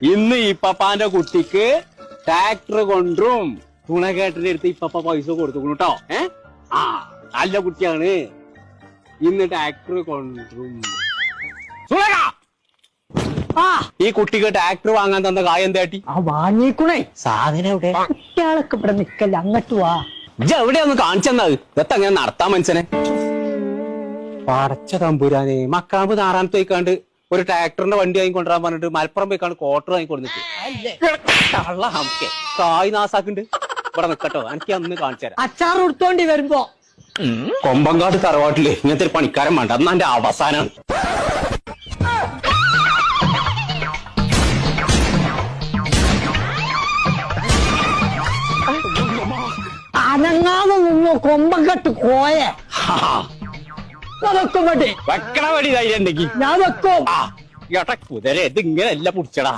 ഇന്ന് ഇപ്പപ്പാന്റെ കുട്ടിക്ക് ട്രാക്ടർ കൊണ്ടും തുണകേട്ടന്റെ അടുത്ത് ഇപ്പപ്പ പൈസ കൊടുത്തു കേട്ടോ ഏ? ആ നല്ല കുട്ടിയാണ്. ഇന്ന് ട്രാക്ടർ കൊണ്ടും ഈ കുട്ടിക്ക് ട്രാക്ടർ വാങ്ങാൻ തന്ന കായം തേട്ടി ആ വാങ്ങിക്കണേ സാധനം എവിടെ? കുട്ടികളൊക്കെ ഇവിടെ നിക്കല്ല അങ്ങോട്ട് വാ. ഇജ്ജ് എവിടെയൊന്ന് കാണിച്ചെന്നത് ഇതൊക്കെ അങ്ങനെ നടത്താൻ മനുഷ്യനെ? പടച്ച തമ്പുരാനെ മക്കാമ്പ് താറാമത്തേക്കാണ്ട് ഒരു ട്രാക്ടറിന്റെ വണ്ടി വാങ്ങി കൊണ്ടുവരാൻ പറഞ്ഞിട്ട് മലപ്പുറം പോയിക്കാണ് ക്വാർട്ടർ വാങ്ങി കൊടുത്തിട്ട് കായ് നാസാക്കുണ്ട്. ഇവിടെ നിക്കട്ടോ. എനിക്ക് അന്ന് കാണിച്ചുതരാം അച്ചാർ ഉടുത്തോണ്ടി വരുമ്പോ. കൊമ്പങ്കാട് തറവാട്ടിൽ ഇങ്ങനത്തെ ഒരു പണിക്കാരൻ വേണ്ട. അന്ന് എന്റെ അവസാനം അനങ്ങാതെ നിന്നോ കൊമ്പങ്കട്ട് കെട്ട് കോയെ അതൊക്കെ മതി വെക്കണ വടി ധൈര്യം ഉണ്ടെങ്കിൽ ഞാൻ വെക്കും കുതിര ഇത് ഇങ്ങനെയല്ല പിടിച്ചടാ.